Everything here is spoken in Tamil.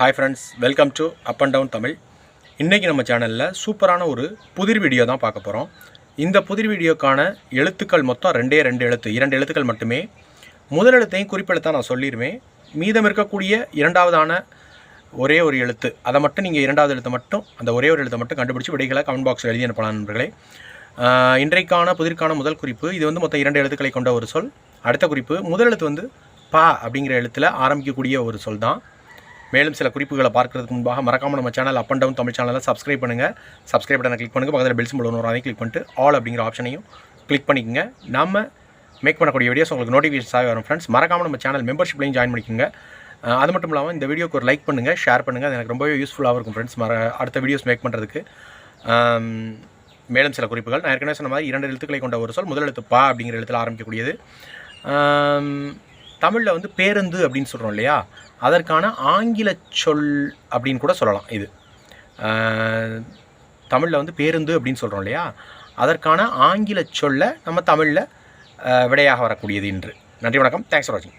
Hi friends welcome to up and down Tamil இன்றைக்கி நம்ம சேனலில் சூப்பரான ஒரு புதிர் வீடியோ தான் பார்க்க போகிறோம் இந்த புதிர் வீடியோக்கான எழுத்துக்கள் மொத்தம் ரெண்டே ரெண்டு எழுத்து இரண்டு எழுத்துக்கள் மட்டுமே. முதல் எழுத்தையும் குறிப்பெழுத்தாக நான் சொல்லிடுவேன் மீதம் இருக்கக்கூடிய இரண்டாவதான ஒரே ஒரு எழுத்து அதை மட்டும் நீங்கள் இரண்டாவது எழுத்தை மட்டும் அந்த ஒரே ஒரு எழுத்தை மட்டும் கண்டுபிடிச்சி விடைகளை கமெண்ட் பாக்ஸில் எழுதி அனுப்பலாம் நண்பர்களே. இன்றைக்கான புதிர்க்கான முதல் குறிப்பு இது வந்து மொத்தம் இரண்டு எழுத்துக்களை கொண்ட ஒரு சொல். அடுத்த குறிப்பு முதல் எழுத்து வந்து பா அப்படிங்கிற எழுத்தில் ஆரம்பிக்கக்கூடிய ஒரு சொல் தான் மேலும் சில குறிப்புகளை பார்க்கறதுக்கு முன்பாக மறக்காமல் நம்ம channel up and down Tamil சேனலை சப்ஸ்கிரைப் பண்ணுங்கள் சப்ஸ்கிரைப் பட்டனை கிளிக் பண்ணுங்கள் பக்கத்தில் பெல் சிம்பிள் ஒன்று அதையும் கிளிக் பண்ணிட்டு ஆல் அப்படிங்கிற ஆப்ஷனையும் கிளிக் பண்ணிக்கோங்க. நம்ம மேக் பண்ணக்கூடிய வீடியோஸ் உங்களுக்கு நோட்டிஃபிகேஷன்ஸாக வரும் ஃப்ரெண்ட்ஸ் மறக்காமல் நம்ம சேனல் மெம்பர்ஷிப்லையும் ஜாயின் பண்ணிக்கோங்க. அது மட்டும் இல்லாமல் இந்த வீடியோக்கு ஒரு லைக் பண்ணுங்கள் ஷேர் பண்ணுங்கள் அது எனக்கு ரொம்பவே யூஸ்ஃபுல்லாக இருக்கும் ஃப்ரெண்ட்ஸ் மற அடுத்த வீடியோஸ் மேக் பண்ணுறதுக்கு மேலும் சில குறிப்புகள். நான் ஏற்கனவே சொன்ன மாதிரி இரண்டு எழுத்துக்களை கொண்ட ஒரு சொல் முதல் எழுத்து பா அப்படிங்கிற எழுத்தில் ஆரம்பிக்கக்கூடியது. தமிழில் வந்து பேருந்து அப்படின்னு சொல்கிறோம் இல்லையா? அதற்கான ஆங்கில சொல் அப்படின்னு கூட சொல்லலாம் இது. தமிழில் வந்து பேருந்து அப்படின்னு சொல்கிறோம் இல்லையா? அதற்கான ஆங்கில சொல்ல நம்ம தமிழில் விடையாக வரக்கூடியது இன்று. நன்றி வணக்கம். தேங்க்ஸ் ஃபார் வாட்சிங்